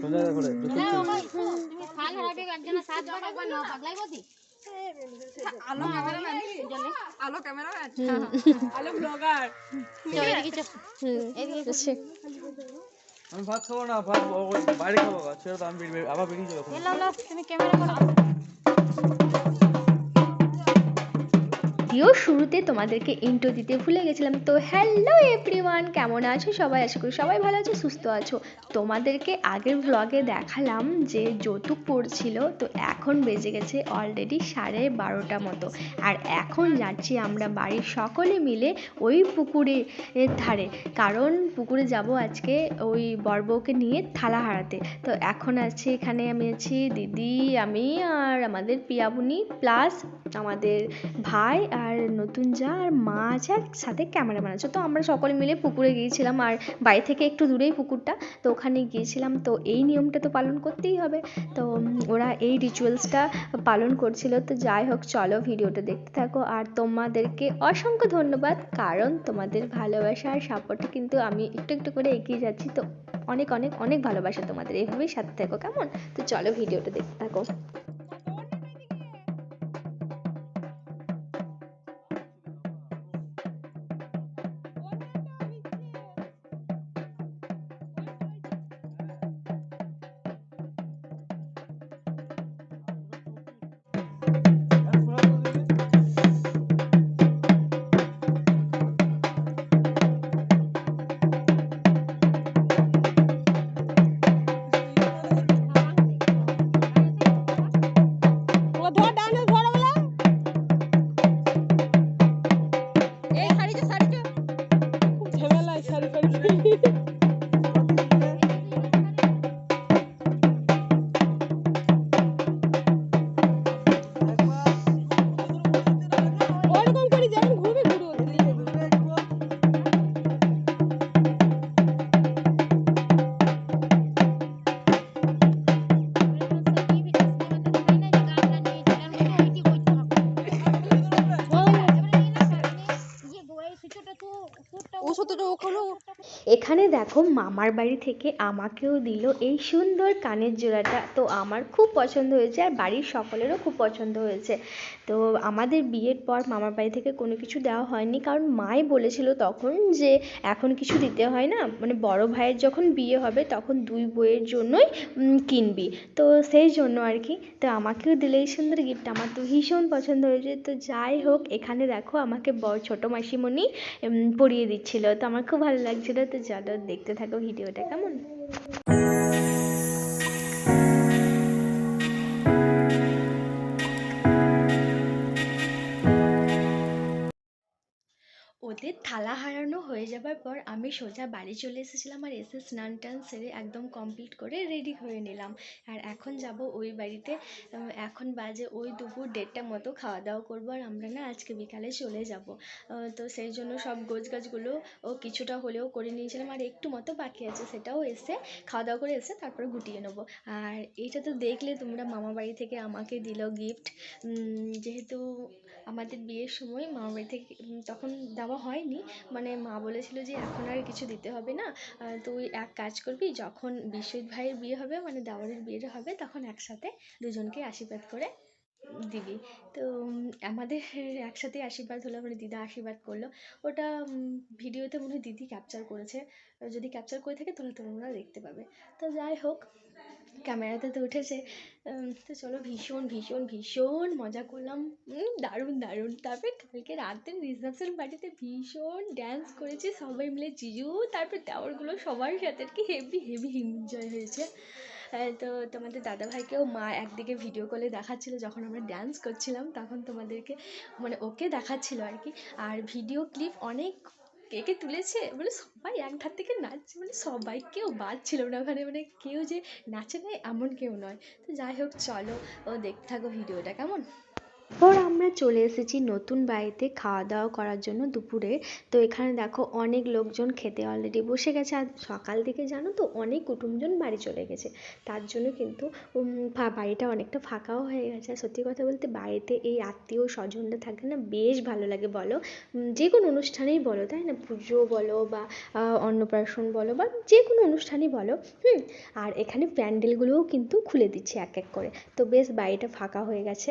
সোজা করে তুমি খাল হারাবে একজন সাত বার একবার নাও পাগলাই গতি আলো ক্যামেরাম্যান আলো ক্যামেরাম্যান আলো ব্লগার। আমি ভাত খাব না, ভাত বাইরে খাব ছেড়ে তো আমি আবার বেরিয়ে যাব তুমি ক্যামেরা করো ভিডিও শুরুতে তোমাদেরকে ইন্ট্রো দিতে ভুলে গেছিলাম। তো হ্যালো এভরিওয়ান কেমন আছো সবাই? আশা করি সবাই ভালো আছো, সুস্থ আছো। তোমাদেরকে আগের ব্লগে দেখালাম যে যৌতুক পড়ছিল, তো এখন বেজে গেছে অলরেডি সাড়ে বারোটা মতো। আর এখন যাচ্ছি আমরা বাড়ির সকলে মিলে ওই পুকুরে ধারে। কারণ পুকুরে যাব আজকে ওই বড়বউকে নিয়ে থালা হারাতে। তো এখন আছি, এখানে আমি আছি, দিদি, আমি আর আমাদের পিয়াবুনি প্লাস আমাদের ভাই আর নতুন যা আর মা আছে আর সাথে ক্যামেরাম্যান আছে। তো আমরা সকলে মিলে পুকুরে গিয়েছিলাম আর বাড়ি থেকে একটু দূরেই পুকুরটা। তো ওখানে গিয়েছিলাম। তো এই নিয়মটা তো পালন করতেই হবে। তো ওরা এই রিচুয়ালসটা পালন করছিল। তো যাই হোক, চলো ভিডিওটা দেখতে থাকো। আর তোমাদেরকে অসংখ্য ধন্যবাদ, কারণ তোমাদের ভালোবাসা আর সাপোর্টে কিন্তু আমি একটু একটু করে এগিয়ে যাচ্ছি। তো অনেক অনেক অনেক ভালোবাসা তোমাদের। এইভাবেই সাথে থাকো, কেমন? তো চলো ভিডিওটা দেখতে থাকো। এখানে দেখো মামার বাড়ি থেকে আমাকেও দিল এই সুন্দর কানের জোড়াটা। তো আমার খুব পছন্দ হয়েছে আর বাড়ির সকলেরও খুব পছন্দ হয়েছে। তো আমাদের বিয়ের পর মামার বাড়ি থেকে কোনো কিছু দেওয়া হয়নি, কারণ মাই বলেছিল তখন যে এখন কিছু দিতে হয় না মানে বড় ভাইয়ের যখন বিয়ে হবে তখন দুই বইয়ের জন্যই কিনবি। তো সেই জন্য আর কি, তো আমাকেও দিলে এই সুন্দর গিফট, আমার তো ভীষণ পছন্দ হয়েছে। তো যাই হোক, এখানে দেখো আমাকে বড় ছোটো মাসিমণি পরিয়ে দিচ্ছিল। তো আমার খুব ভালো লাগছিল। তো চলো দেখতে থাকো ভিডিওটা কেমন? থালা হারানো হয়ে যাবার পর আমি সোজা বাড়ি চলে এসেছিলাম আর এসে স্নান টান সেরে একদম কমপ্লিট করে রেডি হয়ে নিলাম। আর এখন যাব ওই বাড়িতে এখন বাজে ওই দুপুর দেড়টা মতো খাওয়া দাওয়া করব আর আমরা না আজকে বিকালে চলে যাব। তো সেই জন্য সব গোছ গাছগুলো ও কিছুটা হলেও করে নিয়েছিলাম আর একটু মতো বাকি আছে সেটাও এসে খাওয়া দাওয়া করে এসে তারপরে গুটিয়ে নেব। আর এটা তো দেখলে তোমরা মামা বাড়ি থেকে আমাকে দিল গিফট যেহেতু আমাদের বিয়ের সময় মামা বাড়ি থেকে তখন দেওয়া হয়নি। মানে মা বলেছিল যে এখন আর কিছু দিতে হবে না। তুই এক কাজ করবি, যখন বিশ্বজিৎ ভাইয়ের বিয়ে হবে মানে দেওরের বিয়েটা হবে, তখন একসাথে দুজনকে আশীর্বাদ করে দিবি। তো আমাদের একসাথে আশীর্বাদ হলো মানে দিদা আশীর্বাদ করল। ওটা ভিডিওতে মনে হয় দিদি ক্যাপচার করেছে। যদি ক্যাপচার করে থাকে, তাহলে তোমরা দেখতে পাবে। তো যাই হোক ক্যামেরাতে তো উঠেছে। তো চলো, ভীষণ ভীষণ ভীষণ মজা করলাম। দারুণ দারুণ। তারপরে কালকে রাতে রিসেপশন পার্টিতে ভীষণ ড্যান্স করেছি। সবাই মিলে জিজু, তারপর দেওয়ারগুলো সবার সাথে আর কি হেভি হেভি এনজয় হয়েছে। তো তোমাদের দাদাভাইকেও মা একদিকে ভিডিও কলে দেখাচ্ছিল যখন আমরা ড্যান্স করছিলাম, তখন তোমাদেরকে মানে ওকে দেখাচ্ছিল আর কি। আর ভিডিও ক্লিপ অনেক কে কে তুলেছে মানে সবাই এক ধার থেকে নাচছে মানে সবাই, কেউ বাদ ছিল না ওখানে মানে কেউ যে নাচে না এমন কেউ নয়। তো যাই হোক, চলো ও দেখতে থাকো ভিডিওটা কেমন? এরপর আমরা চলে এসেছি নতুন বাড়িতে খাওয়া দাওয়া করার জন্য দুপুরে। তো এখানে দেখো অনেক লোকজন খেতে অলরেডি বসে গেছে। আর সকাল থেকে জানো তো অনেক কুটুমজন বাড়ি চলে গেছে। তার জন্য কিন্তু বাড়িটা অনেকটা ফাঁকাও হয়ে গেছে। আর সত্যি কথা বলতে বাড়িতে এই আত্মীয় স্বজনরা থাকলে না, বেশ ভালো লাগে বলো। যে কোনো অনুষ্ঠানেই বলো, তাই না? পুজো বলো বা অন্নপ্রাশন বলো বা যে কোনো অনুষ্ঠানই বলো, হুম? আর এখানে প্যান্ডেলগুলোও কিন্তু খুলে দিচ্ছে এক এক করে। তো বেশ বাড়িটা ফাঁকা হয়ে গেছে।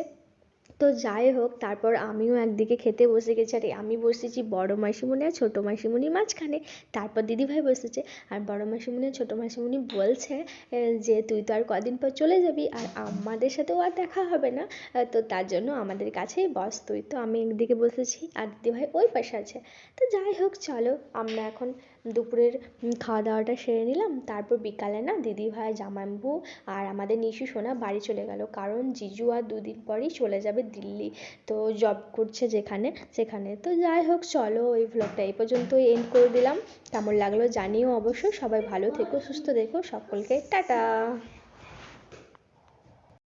তো যাই হোক, তারপর আমিও একদিকে খেতে বসে গেছি। আর, আমি বসেছি বড় মাসিমণি আর ছোটো মাসিমণির মাঝখানে। তারপর দিদিভাই বসেছে। আর বড় মাসিমণি আর ছোটো মাসিমণি বলছে যে তুই তো আর কদিন পর চলে যাবি আর আমাদের সাথেও আর দেখা হবে না। তো তার জন্য আমাদের কাছেই বস, তুই তো আমি একদিকে বসেছি আর দিদিভাই ওই পাশে আছে। তো যাই হোক, চলো আমরা এখন দুপুরের খাওয়া দাওয়াটা সেরে নিলাম। তারপর বিকালে না দিদিভাই, জামাইবাবু আর আমাদের নিশু সোনা বাড়ি চলে গেল। কারণ জিজু আর দুদিন পরই চলে যাবে দিল্লি। তো জব করছে যেখানে, সেখানে। তো যাই হোক, চলো এই ভ্লগটা এই পর্যন্ত এন্ড করে দিলাম। কেমন লাগল জানিও অবশ্যই। সবাই ভালো থেকো, সুস্থ দেখো সকলকে টাটা!